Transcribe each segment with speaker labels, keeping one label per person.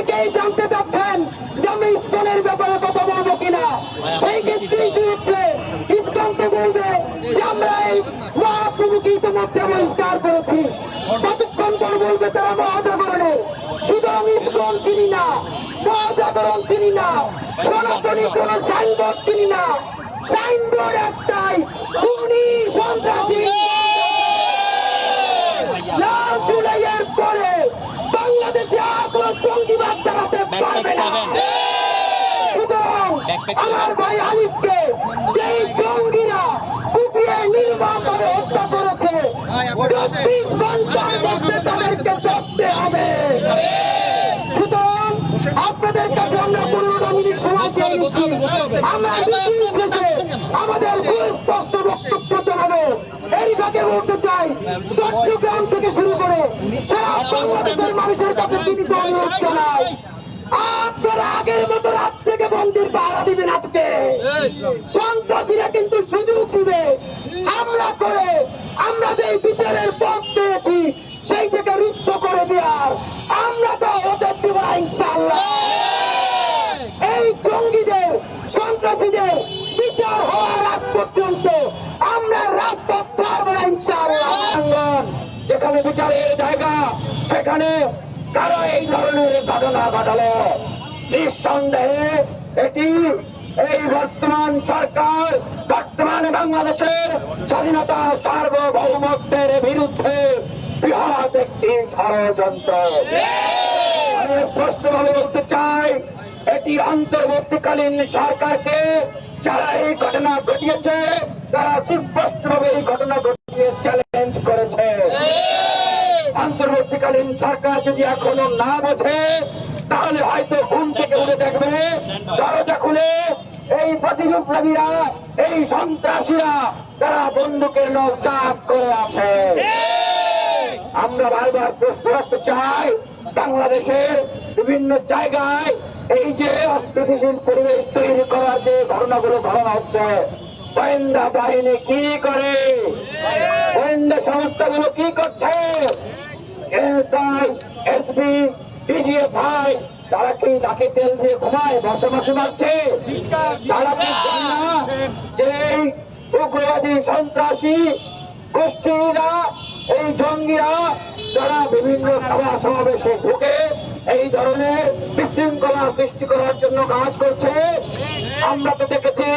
Speaker 1: অনেকেই জানতে চাচ্ছেন যে আমি ইস্কনের ব্যাপারে কথা বলব কিনা। সেই ক্ষেত্রে ইস্যু হচ্ছে ইস্কন তো বলবে যে আমরা এই মহাপ্রভুকে ইতিমধ্যে বহিষ্কার করেছি। কতক্ষণ পর বলবে তারা মহাজাগরণে? সুতরাং ইস্কন চিনি না, মহাজাগরণ চিনি না, সনাতনী কোন সাইনবোর্ড চিনি না। সাইনবোর্ড একটাই খুনি সন্ত্রাসী লাল জুলাইয়ের পরে বাংলাদেশে আর কোন জঙ্গিবাদ দাঁড়াতে পারবে না আমার ভাই আলিফকে যেই জঙ্গিরা কুপিয়ে নির্মম ভাবে হত্যা করেছে চব্বিশ ঘণ্টার মধ্যে তাদেরকে ধরতে হবে। সুতরাং আপনাদের কাছে আমরা পনেরো মিনিট সময় আমরা আমাদের সুস্পষ্ট বক্তব্য জানাব। এই ভাগে বলতে চাই চট্টগ্রাম থেকে শুরু করে সারা বাংলাদেশের মানুষের কাছে বিনীত অনুরোধ জানাই। আপনারা আগের মতো রাত থেকে মন্দির পাহারা দিবেন আজকে। সন্ত্রাসীরা কিন্তু সুযোগ দিবে হামলা করে। আমরা যে বিচারের পথ পেয়েছি সেই থেকে রুদ্ধ করে দেওয়ার। আমরা তো ওদের দিব না ইনশাল্লাহ এই জঙ্গিদের সন্ত্রাসীদের বিচার হওয়ার আগ পর্যন্ত আমরা রাজপথ ছাড়বো না ইনশাআল্লাহ। যেখানে বিচারের জায়গা সেখানে কারা এই ধরনের ঘটনা ঘটালো। নিঃসন্দেহে এটি এই বর্তমান সরকার, বর্তমান বাংলাদেশের স্বাধীনতা সার্বভৌমত্বের বিরুদ্ধে বৃহৎ একটি ষড়যন্ত্র। আমি স্পষ্টভাবে বলতে চাই, এটি অন্তর্বর্তীকালীন সরকারকে যারা এই ঘটনা ঘটিয়েছে, তারা সুস্পষ্টভাবে এই ঘটনা ঘটিয়ে চ্যালেঞ্জ করেছে। অন্তর্বর্তীকালীন সরকার যদি এখনও না বোঝে, তাহলে হয়তো ঘুম থেকে উঠে দেখবে, দরজা খুলে এই প্রতিরূপীরা এই সন্ত্রাসীরা, তারা বন্দুকের নখ তাক করে আছে। আমরা বারবার প্রশ্ন রাখতে চাই, বাংলাদেশের বিভিন্ন জায়গায় এই যে অস্থিতিশীল পরিবেশ তৈরি করার যে ঘটনাগুলো ঘটনা হচ্ছে গোয়েন্দা বাহিনী কি করে? গোয়েন্দা সংস্থাগুলো কি করছে? তারা কি তেল দিয়ে ঘুমায় মারছে? তারা কি যে উগ্রবাদী সন্ত্রাসী, গোষ্ঠীরা, এই জঙ্গিরা, যারা বিভিন্ন সভা সমাবেশে ঢুকে এই ধরনের বিশৃঙ্খলা সৃষ্টি করার জন্য কাজ করছে? আমরা তো দেখেছি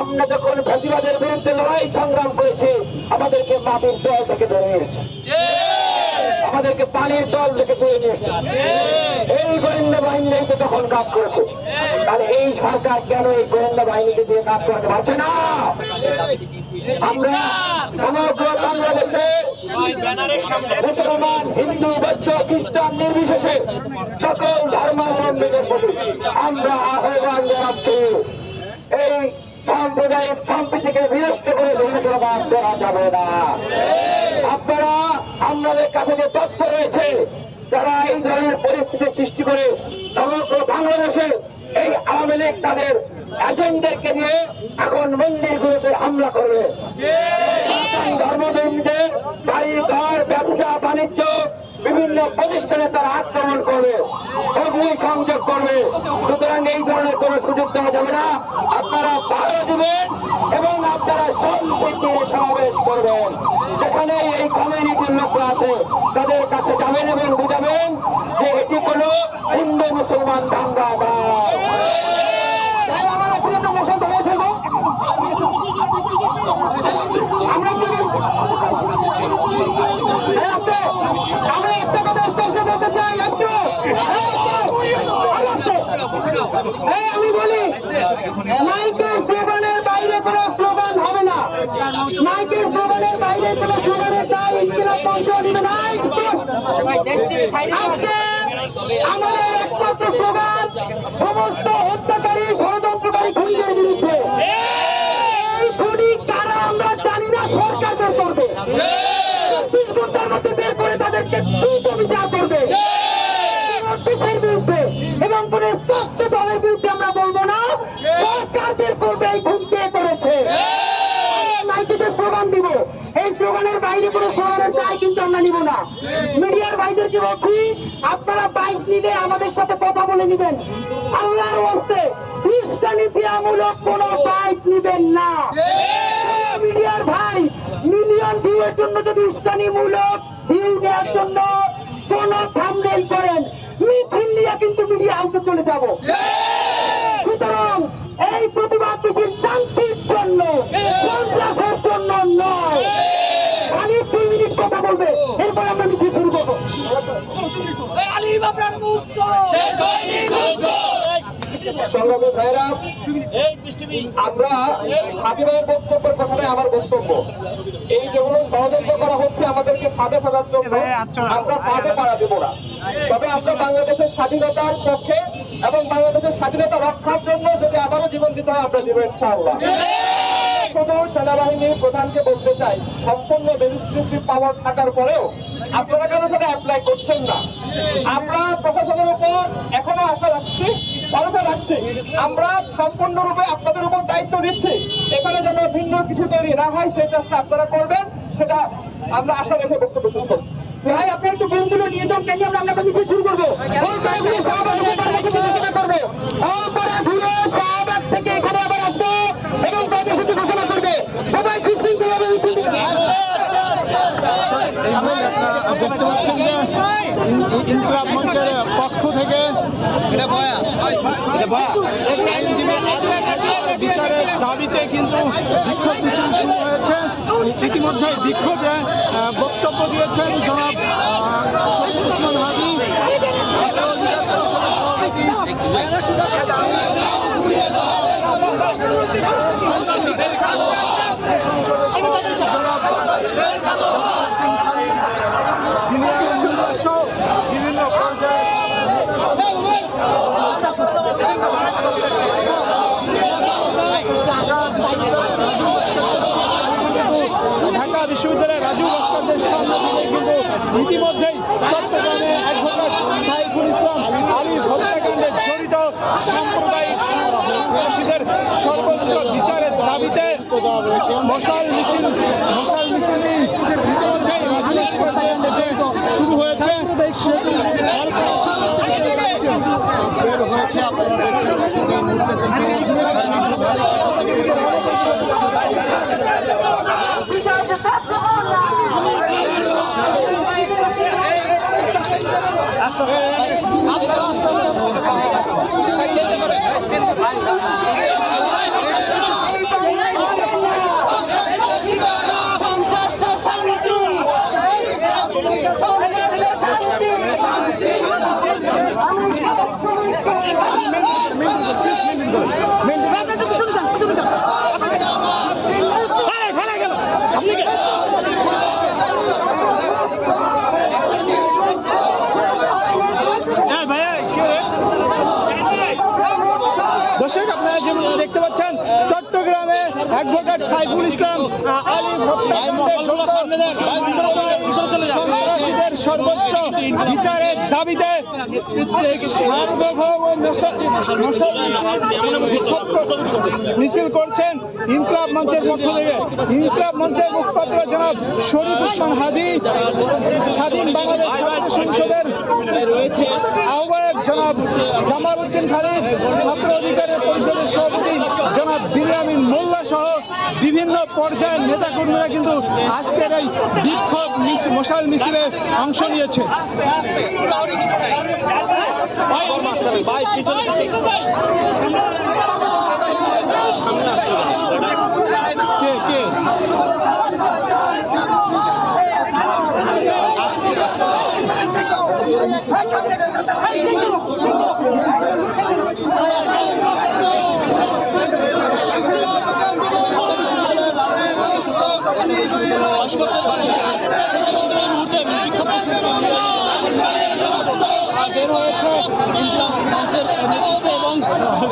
Speaker 1: আমরা যখন ফ্যাসিবাদের বিরুদ্ধে লড়াই সংগ্রাম করেছি আমাদেরকে মাটির দল থেকে ধরে নিয়েছে আমাদেরকে পানির দল থেকে তুলে নিয়ে এসেছে। এই গোয়েন্দা বাহিনী তো তখন কাজ করেছে। আর এই সরকার কেন এই গোয়েন্দা বাহিনীকে দিয়ে কাজ করতে পারছে না? আমরা সমগ্র বাংলাদেশে মুসলমান হিন্দু বৌদ্ধ খ্রিস্টান নির্বিশেষে সকল ধর্মাবলম্বীদের প্রতি আমরা আহ্বান এই সাম্প্রদায়িক সম্প্রীতিকে বিনষ্ট করে ধন্যবাদ করা যাবে না আপনারা, আমাদের কাছে যে তথ্য রয়েছে, যারা এই ধরনের পরিস্থিতি সৃষ্টি করে সমগ্র বাংলাদেশে এই আওয়ামী লীগ তাদের এজেন্টদেরকে দিয়ে এখন মন্দিরগুলোতে হামলা করবে। ধর্মধর্মীদের বাড়ি ঘর ব্যবসা, বাণিজ্য বিভিন্ন প্রতিষ্ঠানে তারা আক্রমণ করবে, অগ্নি সংযোগ করবে। সুতরাং এই ধরনের কোনো সুযোগ দেওয়া যাবে না। আপনারা ভালো দিবেন এবং আপনারা সম্পত্তি সমাবেশ করবেন। যেখানে এই কমিউনিটির লোকরা আছে, তাদের কাছে যাবেন এবং বুঝাবেন যে এটি কোনো হিন্দু মুসলমান দাঙ্গা নয় তাহলে আমরা এখন একটা মোশন ধরে ফেলব আমরা আপনাকে আস্তে, আমরা একটা কথা স্পষ্ট বলতে চাই একটু। এই আমি বলি স্লোগানের বাইরে কোনো স্লোগান হবে না। মাইকের স্লোগানের বাইরে স্লোগানের ইনকিলাব আজকে আমাদের একমাত্র স্লোগান সমস্ত হত্যাকারী ষড়যন্ত্রকারী খুনিদের বিরুদ্ধে এই খুনি কারা আমরা জানি না সরকার বের করবে চব্বিশ ঘণ্টার মধ্যে বের করে তাদেরকে দ্রুত বিচার করবে। এবং কোন স্পষ্ট দলের বিরুদ্ধে আমরা বলব না সরকার বের করবে এই খুন কে করেছে মাইকেতে স্লোগান দিব এই স্লোগানের বাইরে কোনো স্লোগানের দায় কিন্তু আমরা নিব না মিডিয়ার আপনারা বাইক
Speaker 2: নিলে আমাদের সাথে কথা বলে নিবেন। আল্লাহর ওয়াস্তে ইস্কানিতিয়ামূলক কোন বাইক নিবেন না। মিডিয়ার ভাই, মিলিয়ন ভিউ এর জন্য যদি ইস্কানিমূলক ভিউ নেওয়ার জন্য কোন থামনেল করেন, মিছিল নিয়ে কিন্তু মিডিয়া হাউসে চলে যাব। সুতরাং এই প্রতিবাদ মিছিল শান্তির জন্য, সন্ত্রাসের জন্য নয়। খালি দুই মিনিট কথা বলবে, এরপর আমরা
Speaker 3: আলিম আপনার মুক্ত
Speaker 1: সংগ্রামী ভাইরা আমরা হাবিবের বক্তব্যের কথাটাই আমার বক্তব্য। এই যেগুলো ষড়যন্ত্র করা হচ্ছে আমাদেরকে ফাঁদে ফেলার জন্য আমরা ফাঁদে পাড়া দেবো না। তবে আমরা বাংলাদেশের স্বাধীনতার পক্ষে এবং বাংলাদেশের স্বাধীনতা রক্ষার জন্য যদি আবারও জীবন দিতে হয় আমরা দেবো ইনশাআল্লাহ। শুধু সেনাবাহিনীর প্রধানকে বলতে চাই সম্পূর্ণ রেজিস্ট্রেসি পাওয়ার থাকার পরেও আপনারা কেন সেটা অ্যাপ্লাই করছেন না। আমরা প্রশাসনের উপর এখনও আশা রাখছি ভরসা রাখছি। আমরা সম্পূর্ণরূপে আপনাদের উপর দায়িত্ব দিচ্ছি এখানে যেন ভিন্ন কিছু তৈরি না হয় সেই চেষ্টা আপনারা করবেন সেটা আমরা আশা রেখে বক্তব্য শেষ করছি।
Speaker 2: ভাই আপনি একটু গরুগুলো নিয়ে যান কেন আমরা আমরা শুরু করব? ঘোষণা করব ওপরে ঘুরে শাহবাগ থেকে এখানে আবার আসব এবং কর্মসূচি ঘোষণা করবে সবাই সুশৃঙ্খলভাবে মিছিল দিবে।
Speaker 4: দেখতে পাচ্ছেন যে ইন- ইন- ইনকলাব মঞ্চের পক্ষ থেকে বিচারের দাবিতে কিন্তু বিক্ষোভ মিছিল শুরু হয়েছে। ইতিমধ্যে বিক্ষোভে বক্তব্য দিয়েছেন জনাব শহীদ হাদি। সভাপতি সহ বিভিন্ন পর্যায়ে ঢাকা বিশ্ববিদ্যালয়ের রাজু ভাস্করদের সামনে থেকে কিন্তু ইতিমধ্যেই চট্টগ্রামে অ্যাডভোকেট সাইফুল ইসলাম আলী হত্যাকাণ্ডে জড়িত সাম্প্রদায়িক সর্বোচ্চ বিচারের দাবিতে মশাল মিছিল, মশাল মিছিলটি ইতিমধ্যেই রাজু ভাস্কর্যের শুরু হয়েছে।
Speaker 5: হয়েছে আপনারা দেখছেন কিন্তু
Speaker 4: হ্যাঁ ভাইয়া কে রে দর্শক আপনারা যেমন দেখতে পাচ্ছেন চট্টগ্রামে সাইফুল ইসলাম সন্ত্রাসীদের সর্বোচ্চ বিচারের দাবিতে মিছিল- করছেন ইনকলাব মঞ্চের পক্ষ থেকে। ইনকলাব মঞ্চের মুখপাত্র জনাব শরীফ উসমান হাদি স্বাধীন বাংলাদেশ সংসদের আহ্বায়ক জনাব জামাল উদ্দিন খালিদ ছাত্র অধিকারের পরিষদের সভাপতি জনাব বিরিয়ামিন মোল্লা সহ বিভিন্ন পর্যায়ের নেতাকর্মীরা কিন্তু আজকের এই বিক্ষোভ মশাল মিছিলে অংশ নিয়েছে। কে কে?
Speaker 3: বের হয়েছে এবং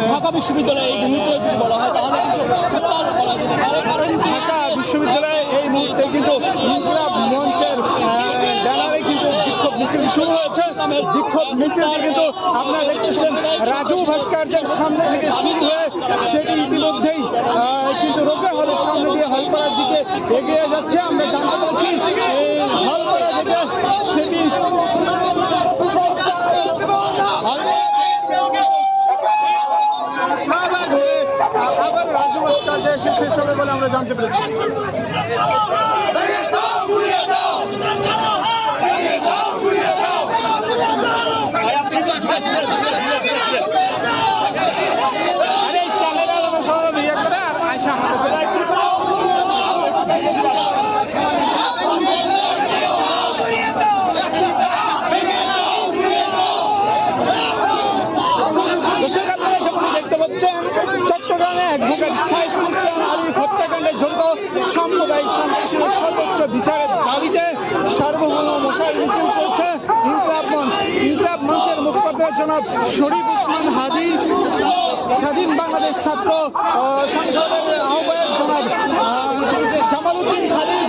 Speaker 3: ঢাকা বিশ্ববিদ্যালয়ে এই মুহূর্তে যদি বলা হয় তাহলে কারণ
Speaker 4: ঢাকা বিশ্ববিদ্যালয়ে এই মুহূর্তে কিন্তু ইনকলাব মঞ্চের ব্যানারে কিন্তু বিক্ষোভ মিছিল শুরু হয়েছে। বিক্ষোভ মিছিলটি কিন্তু আপনারা দেখতেছেন রাজু ভাস্কর্যের সামনে থেকে শুরু সেটি ইতিমধ্যেই কিন্তু রোপে হলের সামনে দিয়ে হলপাড়ার দিকে এগিয়ে যাচ্ছে। আমরা জানতে পারছি হলপাড়া যেটা শেষ হবে বলে আমরা জানতে পেরেছি। অ্যাডভোকেট সাইফুল ইসলাম আলিফ হত্যাকাণ্ডের জন্য সাম্প্রদায়িক সন্ত্রাসীদের সর্বোচ্চ বিচারের দাবিতে সার্বভৌম মশাই মিছিল করছে ইনকলাব মঞ্চ। ইনকলাব মঞ্চের মুখপাত্র জনাব শরীফ উসমান হাদি স্বাধীন বাংলাদেশ ছাত্র সংসদের আহ্বায়ক জনাব জামালউদ্দিন খালিদ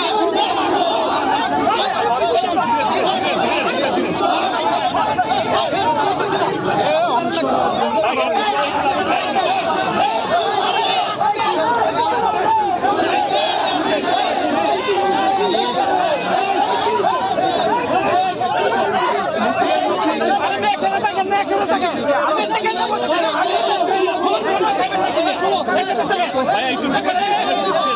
Speaker 4: ভাই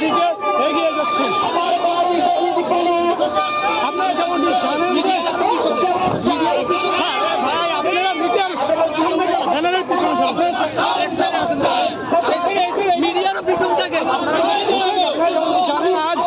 Speaker 4: দিকে এগিয়ে যাচ্ছে। আপনারা যেমন জানেন যে হ্যাঁ, ভাই মিডিয়ার পিছন থেকে। জানেন আজ